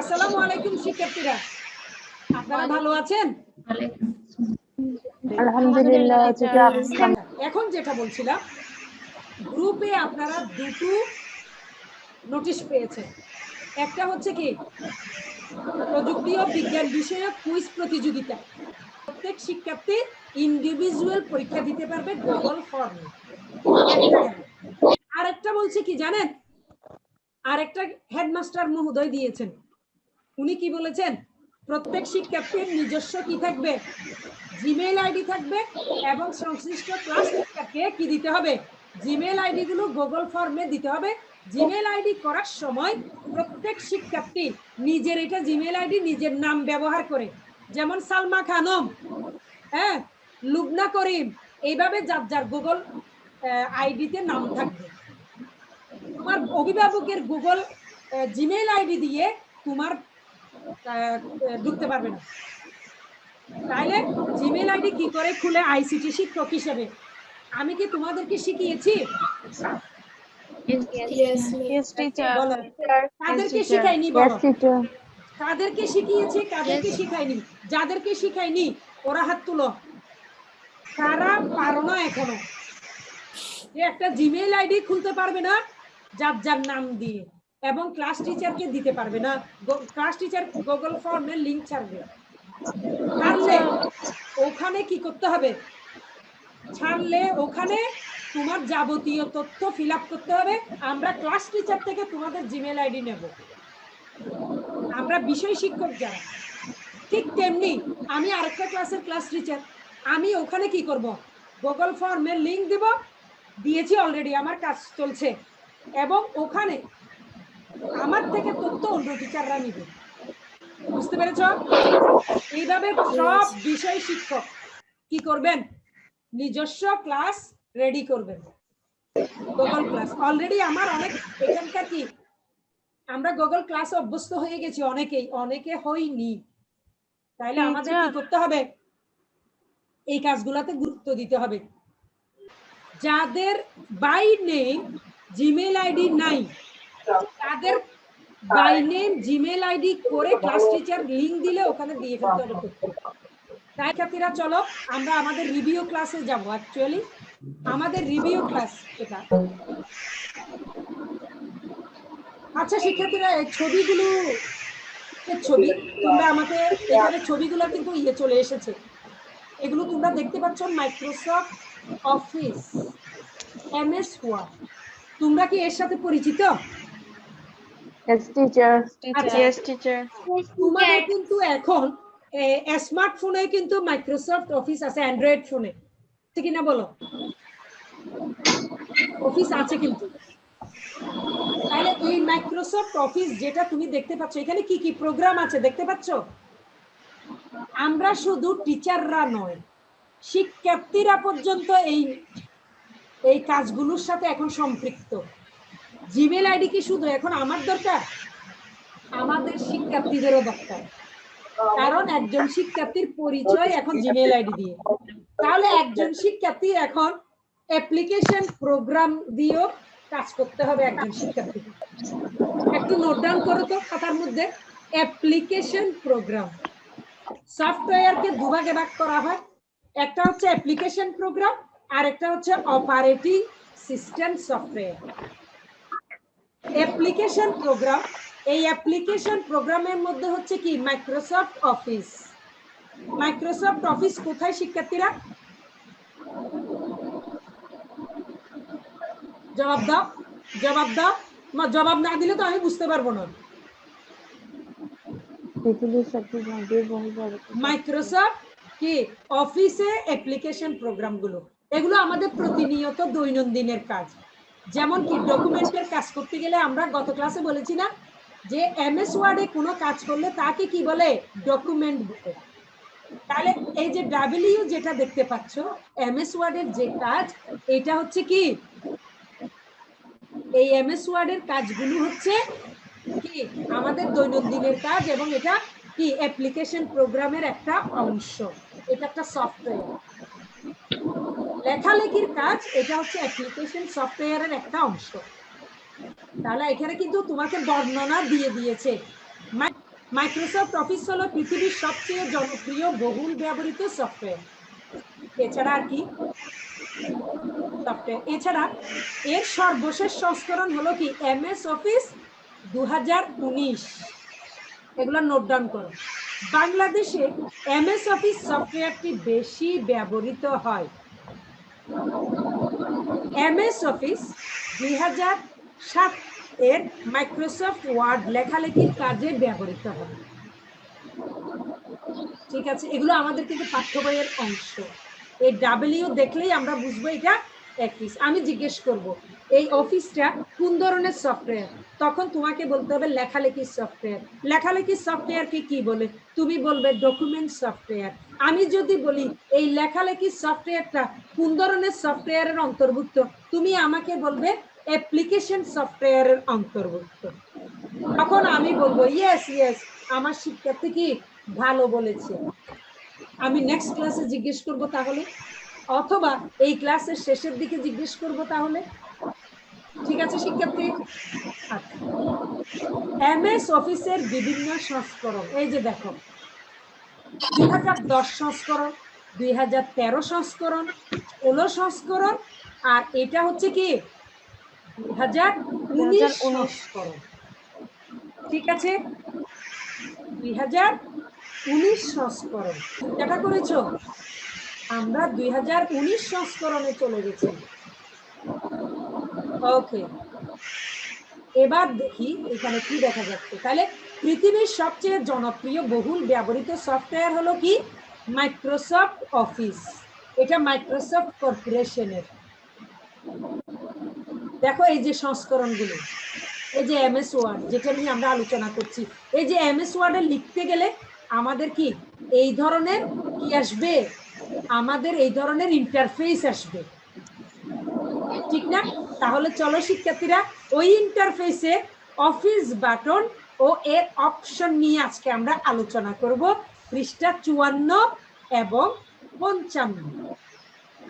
আসসালামু আলাইকুম শিক্ষার্থীরা। আপনারা ভালো আছেন? আলহামদুলিল্লাহ এখন যেটা বলছিলাম গ্রুপে আপনারা দুটো নোটিশ একটা হচ্ছে কি প্রযুক্তি ও বিজ্ঞান বিষয়ক কুইজ প্রতিযোগিতা। প্রত্যেক শিক্ষার্থী ইন্ডিভিজুয়াল পরীক্ষা দিতে পারবে গুগল ফর্মে আরেকটা বলছে কি জানেন? আরেকটা হেডমাস্টার মহোদয় দিয়েছেন। উনি কি বলেছেন? প্রত্যেক শিক্ষার্থীর নিজস্ব কি থাকবে? জিমেইল আইডি থাকবে এবং সংশ্লিষ্ট ক্লাস টিচারকে কি দিতে হবে? জিমেইল আইডি গুলো গুগল ফর্মে দিতে হবে। জিমেইল আইডি করার সময় প্রত্যেক শিক্ষার্থী নিজের এটা জিমেইল আইডি নিজের নাম ব্যবহার করে। যেমন সালমা খানম হ্যাঁ? লুবনা করিম, এইভাবে যার যার গুগল আইডিতে নাম থাকবে। তোমার অভিভাবকের গুগল জিমেইল আইডি দিয়ে তোমার ঢুকতে পারবে না। তাহলে জিমেল আইডি কি করে খুলে আইসিটি শিক্ষক হিসেবে? আমি কি তোমাদেরকে শিখিয়েছি? Teacher. শিখাইনি. কাদেরকে শিখিয়েছি কাদেরকে শিখাইনি। যাদেরকে শিখাইনি ওরা হাত তুলো। কারা পারো না এখনও। একটা জিমেইল আইডি খুলতে পারবে না যার যার নাম দিয়ে। এবং ক্লাস টিচারকে দিতে পারবে না। ক্লাস টিচার গুগল ফর্মে লিংক ছাড়বে। ছাড়লে ওখানে কি করতে হবে? ছাড়লে ওখানে তোমার যাবতীয় তথ্য ফিল করতে হবে। আমরা ক্লাস টিচার থেকে তোমাদের জিমেল আইডি নেব। আমরা বিষয় শিক্ষক যারা, ঠিক তেমনি আমি আরেকটা ক্লাসের ক্লাস টিচার আমি ওখানে কি করব? গুগল ফর্মের লিংক দিব, দিয়েছি অলরেডি আমার কাজ চলছে। এবং ওখানে আমার থেকে তথ্য অন্য টিচাররা নিবে। বুঝতে পেরেছ? এইভাবে সব বিষয় শিক্ষক কি করবেন? নিজস্ব ক্লাস রেডি করবেন। গুগল ক্লাস অলরেডি আমার অনেক এখানকার কি আমরা গুগল ক্লাসে অভ্যস্ত হয়ে গেছি অনেকেই। অনেকে হইনি তাইলে আমাদের কি করতে হবে? এই কাজগুলাতে গুরুত্ব দিতে হবে। যাদের বাই নেই জিমেল আইডি নাই তাদের বাই নেম জিমেল আইডি করে ক্লাস টিচার লিংক দিলে ওখানে দিয়ে ফেলতে হবে। তাই শিক্ষার্থীরা চলো আমরা আমাদের রিভিউ ক্লাসে যাব অ্যাকচুয়ালি আমাদের রিভিউ ক্লাস এটা। আচ্ছা শিক্ষার্থীরা, এই ছবিগুলো ছবি, তোমরা আমাকে এখানে ছবিগুলো কিন্তু ইয়ে চলে এসেছে। এগুলো তোমরা দেখতে পাচ্ছ মাইক্রোসফট অফিস এমএস ওয়ার্ড তোমরা কি এর সাথে পরিচিত? Yes, teacher. Yes, teacher. তোমাদের কিন্তু এখন স্মার্টফোনে কিন্তু মাইক্রোসফট অফিস আছে অ্যান্ড্রয়েড ফোনে ঠিক না বলো? অফিস আছে কিন্তু। তাহলে এই মাইক্রোসফট অফিস যেটা তুমি দেখতে পাচ্ছ এখানে কি কি প্রোগ্রাম আছে দেখতে পাচ্ছ? আমরা শুধু টিচাররা নয় শিক্ষার্থীরা পর্যন্ত এই এই কাজগুলোর সাথে এখন সম্পৃক্ত। জিমেল আইডি কি শুধু এখন আমার দরকার? আমাদের শিক্ষার্থীদেরও দরকার। কারণ একজন শিক্ষার্থীর পরিচয় এখন জিমেল আইডি দিয়ে। তাহলে একজন শিক্ষার্থী এখন অ্যাপ্লিকেশন প্রোগ্রাম দিয়েও কাজ করতে হবে একজন শিক্ষার্থী একটু নোট ডাউন করো তো খাতার মধ্যে। অ্যাপ্লিকেশন প্রোগ্রাম সফটওয়্যারকে দুভাগে ভাগ করা হয়। একটা হচ্ছে অ্যাপ্লিকেশন প্রোগ্রাম আর একটা হচ্ছে operating system software application program এই অ্যাপ্লিকেশন প্রোগ্রামের মধ্যে হচ্ছে কি? মাইক্রোসফট অফিস মাইক্রোসফট অফিস কোথায় শিক্ষার্থীরা? জবাব দাও জবাব দাও। জবাব না দিলে তো আমি বুঝতে পারব না। মাইক্রোসফট কি? অফিসে অ্যাপ্লিকেশন প্রোগ্রামগুলো এগুলো আমাদের প্রতিনিয়ত দৈনন্দিনের কাজ। যেমন কি ডকুমেন্টের কাজ করতে গেলে আমরা গত ক্লাসে বলেছি না যে এম এমএস ওয়ার্ডে কোনো কাজ করলে তাকে কি বলে? ডকুমেন্ট বলে। তাহলে এই যে ডাব্লিউ যেটা দেখতে পাচ্ছ এমএস ওয়ার্ডের যে কাজ, এটা হচ্ছে কি? এই এম এমএস ওয়ার্ডের কাজগুলো হচ্ছে কি? আমাদের দৈনন্দিনের কাজ এবং এটা কি? অ্যাপ্লিকেশন প্রোগ্রামের একটা অংশ। এটা একটা সফটওয়্যার লেখালেখির কাজ, এটা হচ্ছে অ্যাপ্লিকেশন সফটওয়্যারের একটা অংশ। তাহলে এখানে কিন্তু তোমাকে বর্ণনা দিয়ে দিয়েছে। মাইক্রোসফট অফিস হলো পৃথিবীর সবচেয়ে জনপ্রিয় বহুল ব্যবহৃত সফটওয়্যার এছাড়া আর কি? সফটওয়্যার এছাড়া এর সর্বশেষ সংস্করণ হলো কি? এমএস অফিস দু হাজার উনিশ। এগুলো নোট ডাউন করো। বাংলাদেশে এমএস অফিস সফটওয়্যারটি বেশি ব্যবহৃত হয়। এমএস অফিস দুই হাজার সাত এর মাইক্রোসফট ওয়ার্ড লেখালেখির কাজে ব্যবহৃত হয়। ঠিক আছে, এগুলো আমাদের কিন্তু পাঠ্য বইয়ের অংশ। এই ডাব্লিউ দেখলেই আমরা বুঝব এটা অফিস আমি জিজ্ঞেস করব, এই অফিসটা কোন ধরনের সফটওয়্যার তখন তোমাকে বলতে হবে লেখালেখির সফটওয়্যার লেখালেখির সফটওয়্যারকে কি বলে? তুমি বলবে ডকুমেন্ট সফটওয়্যার আমি যদি বলি, এই লেখালেখির সফটওয়্যারটা কোন ধরনের সফটওয়্যারের অন্তর্ভুক্ত? তুমি আমাকে বলবে অ্যাপ্লিকেশন সফটওয়্যারের অন্তর্ভুক্ত। তখন আমি বলব ইয়েস ইয়েস আমার শিক্ষার্থী কি ভালো বলেছে? আমি নেক্সট ক্লাসে জিজ্ঞেস করব তাহলে। অথবা এই ক্লাসের শেষের দিকে জিজ্ঞেস করব তাহলে। ঠিক আছে শিক্ষার্থী? আচ্ছা। এমএস অফিসের বিভিন্ন সংস্করণ। এই যে দেখো দুই হাজার দশ সংস্করণ দুই হাজার তেরো সংস্করণ ষোলো সংস্করণ আর এটা হচ্ছে কি? দুই হাজার উনিশ। সংস্করণ। ঠিক আছে? দুই হাজার উনিশ সংস্করণ। দেখা করেছ? আমরা দুই হাজার উনিশ সংস্করণে চলে গেছি। ওকে। এবার দেখি এখানে কি দেখা যাচ্ছে। তাহলে পৃথিবীর সবচেয়ে জনপ্রিয় বহুল ব্যবহৃত সফটওয়্যার হলো কি? Microsoft office. এটা মাইক্রোসফট কর্পোরেশনের। দেখো এই যে সংস্করণগুলো। এই যে এম এস ওয়ার্ড, যেটা নিয়ে আমরা আলোচনা করছি। এই যে এম এস ওয়ার্ডে লিখতে গেলে আমাদের কি এই ধরনের কি আসবে? আমাদের এই ধরনের ইন্টারফেস আসবে। ঠিক না? তাহলে চলো শিক্ষার্থীরা, ওই ইন্টারফেসে অফিস বাটন ও এর অপশন নিয়ে আজকে আমরা আলোচনা করব। পৃষ্ঠা চুয়ান্ন এবং পঞ্চান্ন।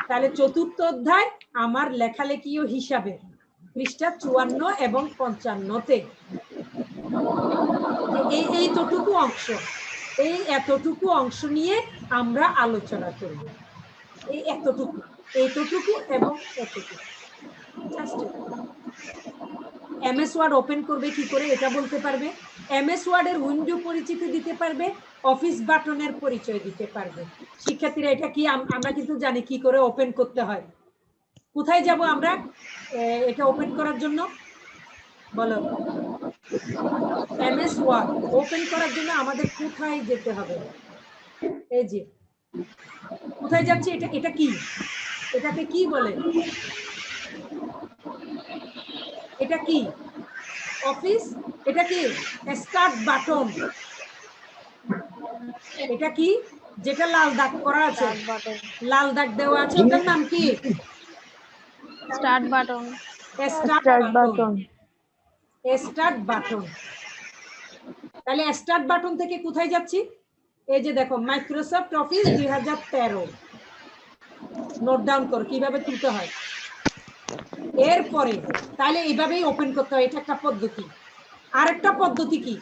তাহলে চতুর্থ অধ্যায়, আমার লেখালেখি ও হিসাবে। পৃষ্ঠা চুয়ান্ন এবং পঞ্চান্নতে। এই এইতটুকু অংশ। এই এতটুকু অংশ নিয়ে আমরা আলোচনা করব। এই এতটুকু এইতটুকু এবং এতটুকু। এমএস ওয়ার্ড ওপেন করবে কি করে এটা বলতে পারবে? এমএস ওয়ার্ডের উইন্ডো পরিচিতি দিতে পারবে, অফিস বাটনের পরিচয় দিতে পারবে। শিক্ষার্থীরা, এটা কি আম- আমরা কিন্তু জানি কি করে ওপেন করতে হয়। কোথায় যাব আমরা? এটা ওপেন করার জন্য? বলো। এমএস ওয়ার্ড ওপেন করার জন্য আমাদের কোথায় যেতে হবে? এই যে কোথায় যাচ্ছি? এটা এটা কি? এটাকে কি বলে? এটা কি? অফিস? এটা কি? Start button. এটা কি? যেটা লাল দাগ করা আছে। লাল দাগ দেওয়া আছে। ওটার নাম কি? Start button. Start button. Start button. তাহলে স্টার্ট বাটন থেকে কোথায় যাচ্ছি? এই যে দেখো মাইক্রোসফট অফিস দুই হাজার তেরো। নোট ডাউন করো, কীভাবে তুলতে হয়। এরপরে, তাহলে এইভাবেই ওপেন করতে হয়, এটা একটা পদ্ধতি। আরেকটা পদ্ধতি কি?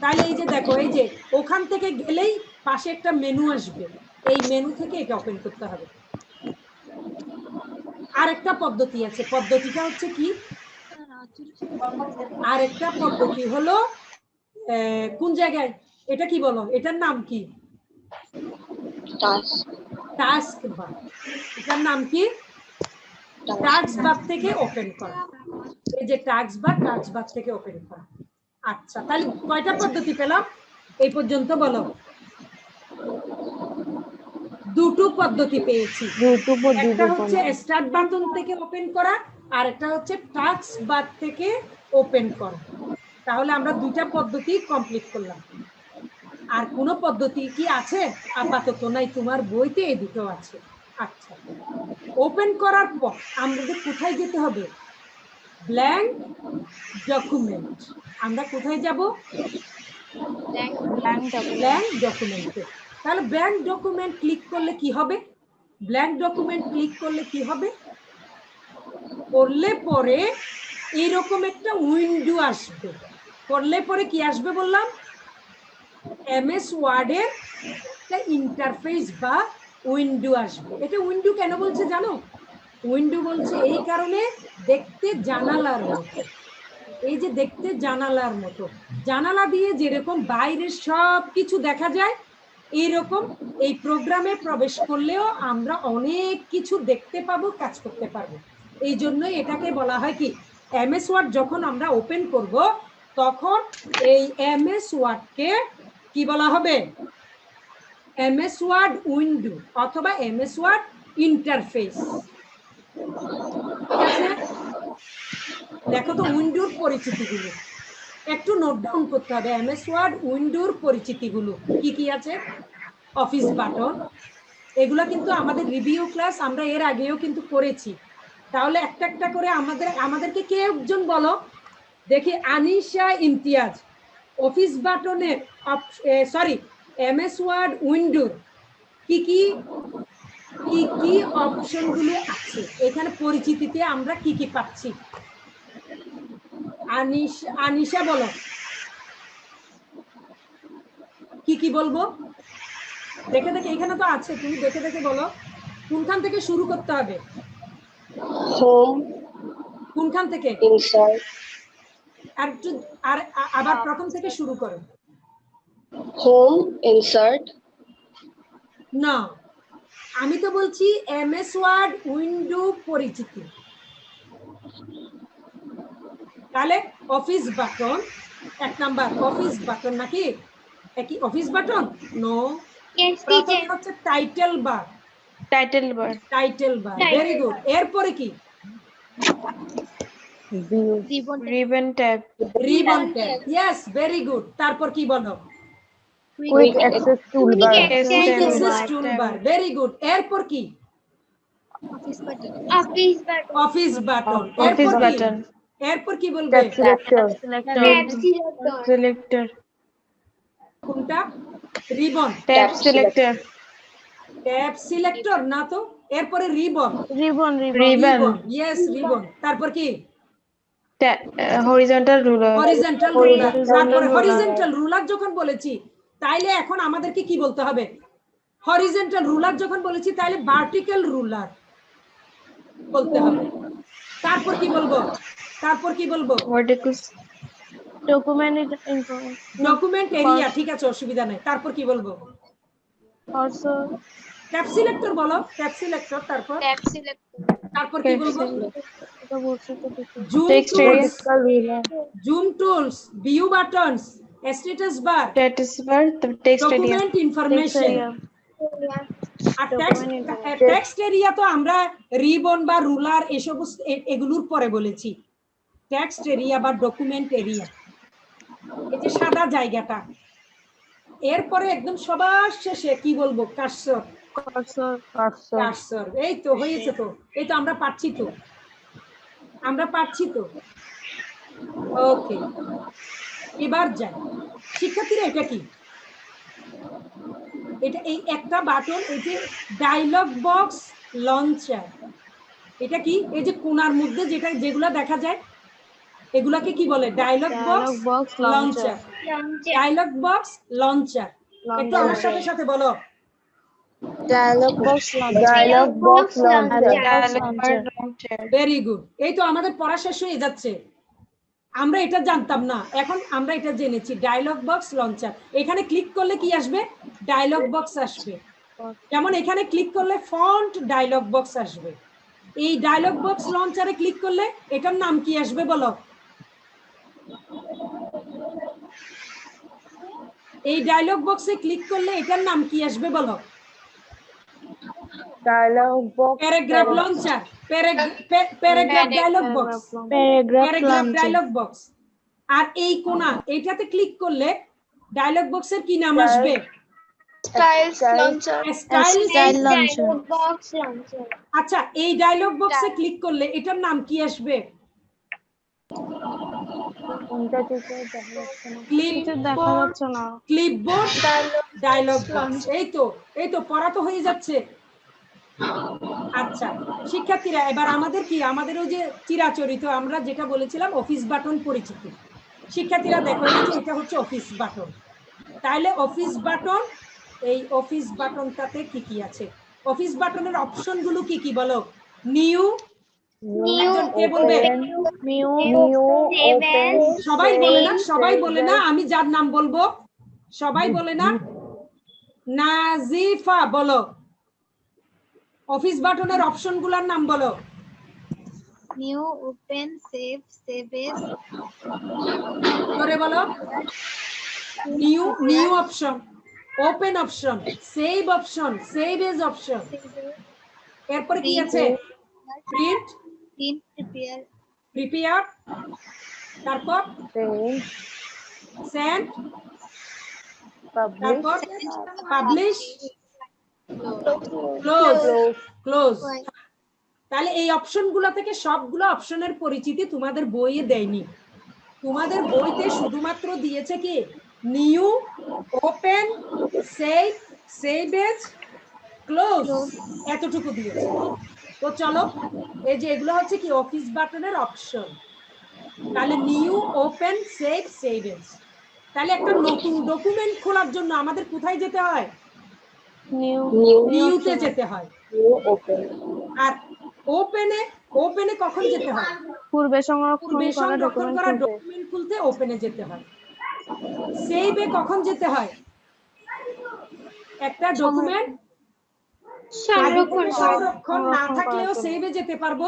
তাহলে এই যে দেখো, এই যে ওখান থেকে গেলেই পাশে একটা মেনু আসবে। এই মেনু থেকে এটা ওপেন করতে হবে। আরেকটা পদ্ধতি আছে, পদ্ধতিটা হচ্ছে কি? আরেকটা পদ্ধতি হলো কোন জায়গায়? এটা কি বলো? এটার নাম কি? টাস্ক বার এটার নাম কি? টাস্ক বার থেকে ওপেন করা। এই যে টাস্ক বার টাস্ক বার থেকে ওপেন করা। আচ্ছা তাহলে কয়টা পদ্ধতি পেলাম? এই পর্যন্ত বলো। দুটো পদ্ধতি পেয়েছি। দুটো একটা হচ্ছে স্টার্ট বাটন থেকে ওপেন করা আর একটা হচ্ছে টাস্ক বার থেকে ওপেন করা। তাহলে আমরা দুইটা পদ্ধতি কমপ্লিট করলাম। আর কোনো পদ্ধতি কি আছে? আপাতত নাই তোমার বইতে এই দুটো আছে। আচ্ছা। ওপেন করার পর আমাদের কোথায় যেতে হবে? ব্ল্যাঙ্ক ডকুমেন্ট আমরা কোথায় যাব? ব্ল্যাঙ্ক ডকুমেন্টে তাহলে ব্ল্যাঙ্ক ডকুমেন্ট ক্লিক করলে কি হবে? ব্ল্যাঙ্ক ডকুমেন্ট ক্লিক করলে কি হবে? করলে পরে এইরকম একটা উইন্ডো আসবে। করলে পরে কি আসবে বললাম? এমএস ওয়ার্ডের একটা ইন্টারফেস বা উইন্ডো আসবে। এটা উইন্ডো কেন বলছে জানো? উইন্ডো বলছে এই কারণে দেখতে জানালার মতো। এই যে দেখতে জানালার মতো। জানালা দিয়ে যেরকম বাইরের সব কিছু দেখা যায় এইরকম এই প্রোগ্রামে প্রবেশ করলেও আমরা অনেক কিছু দেখতে পাবো, কাজ করতে পারব। এই জন্যই এটাকে বলা হয় কি? এমএস ওয়ার্ড যখন আমরা ওপেন করব, তখন এই এমএস ওয়ার্ডকে কি বলা হবে? এমএস ওয়ার্ড উইন্ডো অথবা এমএস ওয়ার্ড ইন্টারফেস। দেখো তো উইন্ডোর পরিচিতিগুলো। একটু নোট ডাউন করতে হবে। এমএস ওয়ার্ড উইন্ডোর পরিচিতিগুলো। কি কি আছে? Office button. এগুলো কিন্তু আমাদের রিভিউ ক্লাস আমরা এর আগেও কিন্তু করেছি। তাহলে একটা একটা করে আমাদের, আমাদেরকে কে একজন বলো? দেখি আনিশা ইমতিয়াজ। অফিস বাটনে সরি এমএস ওয়ার্ড উইন্ডো কি কি কি কি অপশনগুলো আছে? এখানে পরিচিতিতে আমরা কি কি পাচ্ছি? আনিশ আনিশা বলো। কি কি বলব? দেখে দেখে এখানে তো আছে তুমি দেখে দেখে বলো। কোনখান থেকে শুরু করতে হবে? হোম কোনখান থেকে? আর একটু আর আবার প্রথম থেকে শুরু করো। Home, insert, না আমি তো বলছি এমএস ওয়ার্ড উইন্ডো পরিচিতি। তাহলে অফিস বাটন এক নাম্বার অফিস বাটন নাকি? একই অফিস বাটন নো. হচ্ছে title bar title bar title bar very good এরপরে কি. Ribbon tab ribbon Ribbon tag. Yes very good তারপর কি বলো quick access toolbar, Quick access Quick access bar, toolbar tab. Very good এরপর কি Office button. Office button. Office button office button এরপর কি বলবে? Tab selector, selector Tab selector. Selector কোনটা? Ribbon tab selector tab selector না তো? এরপরে ribbon ribbon ribbon ribbon yes ribbon তারপর কি হরিজন্টাল রুলার হরিজন্টাল রুলার তারপরে হরিজন্টাল রুলার যখন বলেছি তাইলে এখন আমাদেরকে কি বলতে হবে? হরিজন্টাল রুলার যখন বলেছি তাইলে ভার্টিক্যাল রুলার বলতে হবে। তারপর কি বলব? তারপর কি বলব? ডকুমেন্ট ডকুমেন্ট এরিয়া ঠিক আছে অসুবিধা নাই। তারপর কি বলব? অলসো ট্যাব সিলেক্টর বলো ট্যাব সিলেক্টর তারপর? Selector. তারপর কি বলব? Vertical ruler, zoom tools view buttons status bar status bar text area document information আর টেক্সট টেক্সট এরিয়া তো আমরা রিবন বা রুলার এসব এগুলোর পরে বলেছি। টেক্সট এরিয়া বা ডকুমেন্ট এরিয়া এই যে সাদা জায়গাটা। এরপরে একদম সবার শেষে কি বলব? কার্সর কার্সর কার্সর এই তো হয়েছে তো। এই তো আমরা পাচ্ছি তো। আমরা পাচ্ছি তো? ওকে এবার যাই। শিক্ষার্থীরা এটা কি? এটা এই একটা বাটন এই যে ডায়লগ বক্স লঞ্চার এটা কি? এই যে কোনার মধ্যে যেটা যেগুলা দেখা যায় এগুলাকে কি বলে? Dialog box launcher dialog box launcher একটু আমার সাথে সাথে বলো। Dialog box box launcher very good এই তো আমাদের পড়া শেষ হয়ে যাচ্ছে। আমরা এটা জানতাম না। এখন আমরা এটা জেনেছি। ডায়লগ বক্স লঞ্চার এখানে ক্লিক করলে কি আসবে? ডায়লগ বক্স আসবে। যেমন এখানে ক্লিক করলে ফন্ট ডায়লগ বক্স আসবে। এই ডায়লগ বক্স লঞ্চারে ক্লিক করলে এটার নাম কি আসবে বলো? এই ডায়লগ বক্সে ক্লিক করলে এটার নাম কি আসবে বলো? Dialog box, paragraph launcher paragraph dialog box paragraph paragraph launcher dialog box আর এই কোণা এইটাতে ক্লিক করলে ডায়লগ বক্সের কি নাম আসবে? Launcher. launcher. Box launcher. আচ্ছা এই ডায়লগ বক্সে ক্লিক করলে এটার নাম কি আসবে? ক্লিপবোর্ড ডায়লগ বক্স এই তো এই তো পড়া তো হয়ে যাচ্ছে। আচ্ছা শিক্ষার্থীরা এবার আমাদের কি আমাদের ওই যে চিরাচরিত আমরা যেটা বলেছিলাম অফিস বাটন পরিচিত। শিক্ষার্থীরা দেখো যে এটা হচ্ছে অফিস বাটন তাহলে অফিস বাটন এই অফিস বাটনটাতে কি কি আছে? অফিস বাটনের অপশনগুলো কি কি বলো নিউ সবাই বলে না সবাই বলে না আমি যার নাম বলব? সবাই বলে না? নাজিফা বলো। অফিস বাটনের অপশনগুলার নাম বলো। নিউ ওপেন সেভ as, করে বলো। New new option open option save option save as option. এরপরে কি আছে? প্রিন্ট। print, prepare, prepare. তারপর? সেন্ড। তারপর? পাবলিশ ক্লোজ ক্লোজ তাহলে এই অপশনগুলো থেকে সবগুলো অপশনের পরিচিতি তোমাদের বইয়ে দেয়নি। তোমাদের বইতে শুধুমাত্র দিয়েছে কি? New open save save as close এতটুকু দিয়েছে। তো চলো এই যে এগুলো হচ্ছে কি অফিস বাটনের অপশন তাহলে new open save save as তাহলে একটা নতুন ডকুমেন্ট খোলার জন্য আমাদের কোথায় যেতে হয়? নিউতে যেতে হয়। আর ওপেনে ওপেনে কখন যেতে হয়? পূর্বে সংরক্ষণ করা ডকুমেন্ট খুলতে। ওপেনে যেতে হয়। সেভে কখন যেতে হয়? একটা ডকুমেন্ট সংরক্ষণ না থাকলেও সেভে যেতে পারব।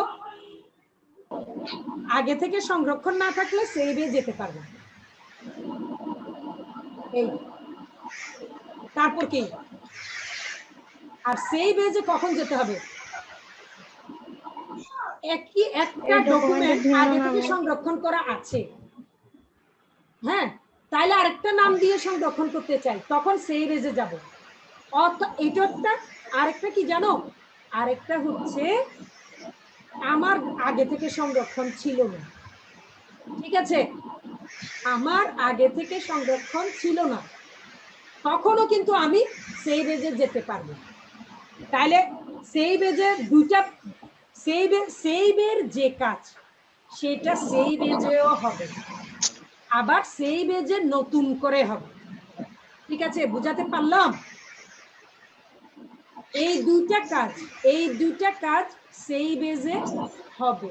আগে থেকে সংরক্ষণ না থাকলে সেভে যেতে পারব এই। তারপর কি? আর সেই বেজে কখন যেতে হবে? একই একটা ডকুমেন্ট আগে থেকে সংরক্ষণ করা আছে। হ্যাঁ তাইলে আরেকটা নাম দিয়ে সংরক্ষণ করতে চাই তখন সেই বেজে যাব। এটা একটা আরেকটা কি জানো? আরেকটা হচ্ছে আমার আগে থেকে সংরক্ষণ ছিল না। ঠিক আছে? আমার আগে থেকে সংরক্ষণ ছিল না। তখনও কিন্তু আমি সেই বেজে যেতে পারব। তাহলে সেই বেজে দুইটা সেই সেইবের যে কাজ, সেটা সেই বেজেও হবে। আবার সেই বেজে নতুন করে হবে। ঠিক আছে, বুঝাতে পারলাম? এই দুইটা কাজ, এই দুইটা কাজ সেই বেজে হবে।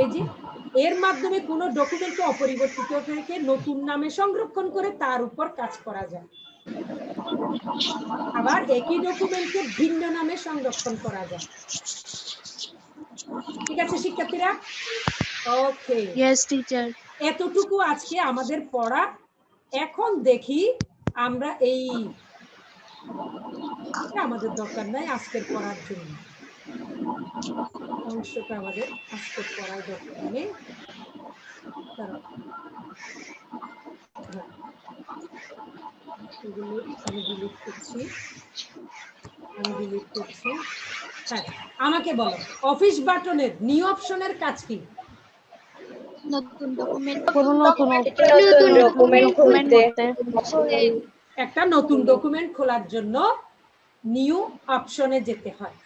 এই যে, এর মাধ্যমে কোনো ডকুমেন্টকে অপরিবর্তিত থেকে নতুন নামে সংরক্ষণ করে তার উপর কাজ করা যায়। আবার একই ডকুমেন্টকে ভিন্ন নামে সংরক্ষণ করা যায়। ঠিক আছে শিক্ষার্থীরা? ওকে Yes, টিচার এতটুকু আজকে আমাদের পড়া। এখন দেখি আমরা এই আমাদের দরকার নাই আজকের পড়ার জন্য। অংশটা আমাদের আজকের পড়ার দরকার নেই দাঁড়াও। হ্যাঁ। এগুলো আমি ডিলিট করছি। আমি ডিলিট করছি। হ্যাঁ আমাকে বলো অফিস বাটনের নিউ অপশনের কাজ কি? নতুন ডকুমেন্ট নতুন একটা নতুন ডকুমেন্ট খোলার জন্য নিউ অপশনে যেতে হয়।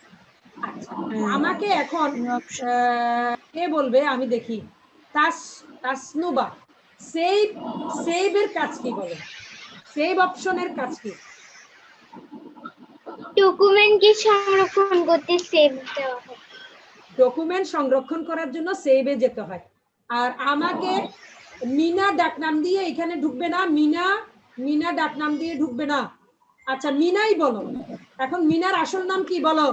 আচ্ছা আমাকে এখন আহ, কে বলবে? আমি দেখি। তাস তাসনুবা। সেভ সেভের কাজ কি বলে? সেভ অপশনের কাজ কি? ডকুমেন্টকে সংরক্ষণ করতে সেভ দেওয়া হয়? ডকুমেন্ট সংরক্ষণ করার জন্য সেভে যেতে হয়। আর আমাকে মিনা ডাকনাম দিয়ে এখানে ঢুকবে না মিনা মিনা ডাকনাম দিয়ে ঢুকবে না। আচ্ছা মিনাই বলো। এখন মিনার আসল নাম কি বলো?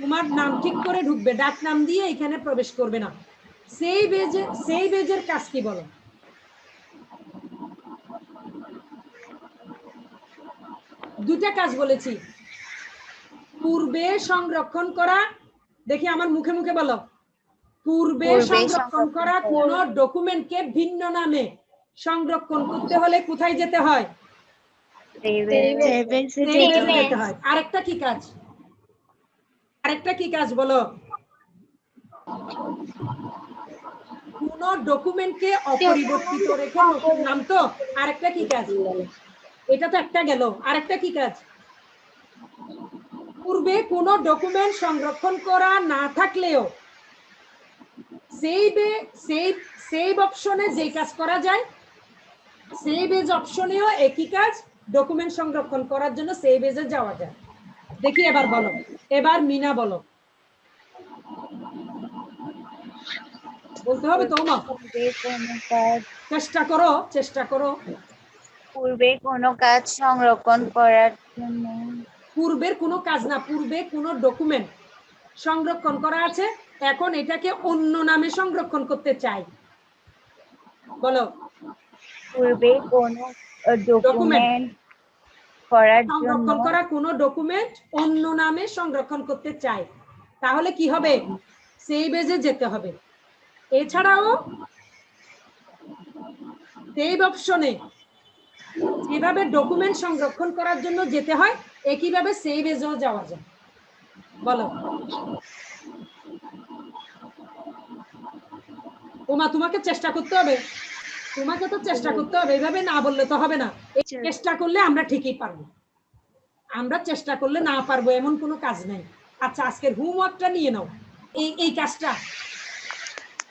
তোমার নাম ঠিক করে ঢুকবে ডাক নাম দিয়ে এখানে প্রবেশ করবে না। সেই বেজে সেই বেজের কাজ কি বলো? দুটা কাজ বলেছি। পূর্বে সংরক্ষণ করা দেখি আমার মুখে মুখে বলো। পূর্বে সংরক্ষণ করা কোন ডকুমেন্টকে ভিন্ন নামে সংরক্ষণ করতে হলে কোথায় যেতে হয়? সেই যেতে বেজে যেতে হয়। আরেকটা কি কাজ? আরেকটা কি কাজ বলো? কোন ডকুমেন্টকে অপরিবর্তিত রেখে নতুন নাম তো? আরেকটা কি কাজ? এটা তো একটা গেল। আরেকটা কি কাজ? পূর্বে কোন ডকুমেন্ট সংরক্ষণ করা না থাকলেও সেভে সেভ সেভ অপশনে যেই কাজ করা যায় সেভ এজ অপশনেও একই কাজ ডকুমেন্ট সংরক্ষণ করার জন্য সেভ এজে যাওয়া যায়। দেখি এবার বলো। এবার মিনা বলো। বলতে হবে তো মা? চেষ্টা করো চেষ্টা করো। পূর্বে কোনো কাজ সংরক্ষণ করার জন্য। পূর্বের কোনো কাজ না পূর্বে কোনো ডকুমেন্ট সংরক্ষণ করা আছে। এখন এটাকে অন্য নামে সংরক্ষণ করতে চাই। বলো। পূর্বে কোনো ডকুমেন্ট করার সংরক্ষণ করা কোনো ডকুমেন্ট অন্য নামে সংরক্ষণ করতে চাই। তাহলে কি হবে? সেই বেজে যেতে হবে। এছাড়াও সেভ অপশনে যেভাবে ডকুমেন্ট সংরক্ষণ করার জন্য যেতে হয় একইভাবে সেই বেজেও যাওয়া যায়। বলো। ওমা তোমাকে চেষ্টা করতে হবে। তোমাকে তো চেষ্টা করতে হবে এইভাবে না বললে তো হবে না। এই চেষ্টা করলে আমরা ঠিকই পারব। আমরা চেষ্টা করলে না পারব এমন কোনো কাজ নেই। আচ্ছা আজকের হোমওয়ার্কটা নিয়ে নাও। এই এই কাজটা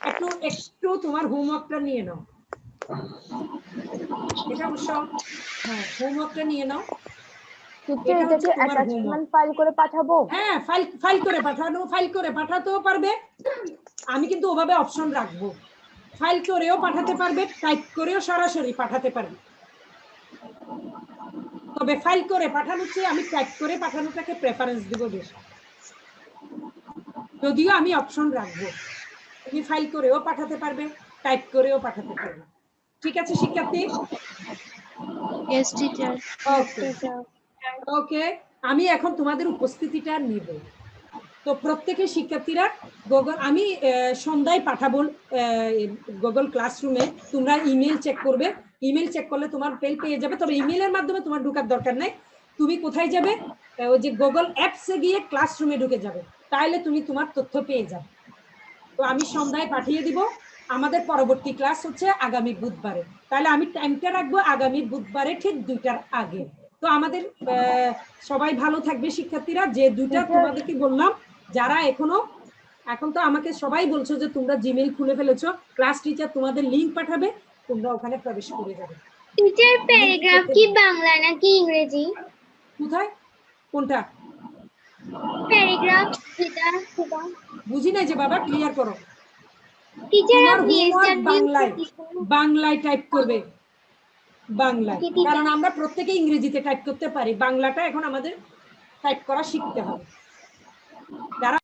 একটু একটু তোমার হোমওয়ার্কটা নিয়ে নাও। এটা অবশ্য হ্যাঁ হোমওয়ার্কটা নিয়ে নাও। হ্যাঁ পাঠানো আমি কিন্তু ওভাবে অপশন রাখব। ফাইল করেও পাঠাতে পারবে টাইপ করেও সরাসরি পাঠাতে পারবে। তবে ফাইল করে পাঠানোর চেয়ে আমি টাইপ করে পাঠানোটাকে প্রেফারেন্স দেবো বেশি। যদিও আমি অপশন রাখব। তুমি ফাইল করেও পাঠাতে পারবে টাইপ করেও পাঠাতে পারবে। ঠিক আছে শিক্ষার্থী? ইয়েস টিচার ওকে ওকে আমি এখন তোমাদের উপস্থিতিটা নিব। তো প্রত্যেকে শিক্ষার্থীরা গুগল আমি সন্ধ্যায় পাঠাবো গুগল ক্লাসরুমে তোমরা ইমেল চেক করবে। ইমেল চেক করলে তোমার পেল পেয়ে যাবে। তবে ইমেলের মাধ্যমে তোমার ঢুকার দরকার নাই। তুমি কোথায় যাবে? ওই যে গুগল অ্যাপসে গিয়ে ক্লাসরুমে ঢুকে যাবে। তাহলে তুমি তোমার তথ্য পেয়ে যাবে। তো আমি সন্ধ্যায় পাঠিয়ে দিব। আমাদের পরবর্তী ক্লাস হচ্ছে আগামী বুধবারে। তাহলে আমি টাইমটা রাখব আগামী বুধবারে ঠিক দুইটার আগে। তো আমাদের সবাই ভালো থাকবে শিক্ষার্থীরা। যে দুইটা তোমাদেরকে বললাম যারা এখনও এখন তো আমাকে সবাই বলছো যে তোমরা জিমেইল খুলে ফেলেছো ক্লাস টিচার তোমাদের লিংক পাঠাবে তোমরা ওখানে প্রবেশ করে যাবে। টিচার প্যারাগ্রাফ কি বাংলা নাকি ইংরেজি? কোথায়? কোনটা? প্যারাগ্রাফ সেটা বুঝি না যে বাবা ক্লিয়ার করো। টিচার আপনি এসআর বাংলায় বাংলায় টাইপ করবে। বাংলায়। কারণ আমরা প্রত্যেকে ইংরেজিতে টাইপ করতে পারি বাংলাটা এখন আমাদের টাইপ করা শিখতে হবে। যারা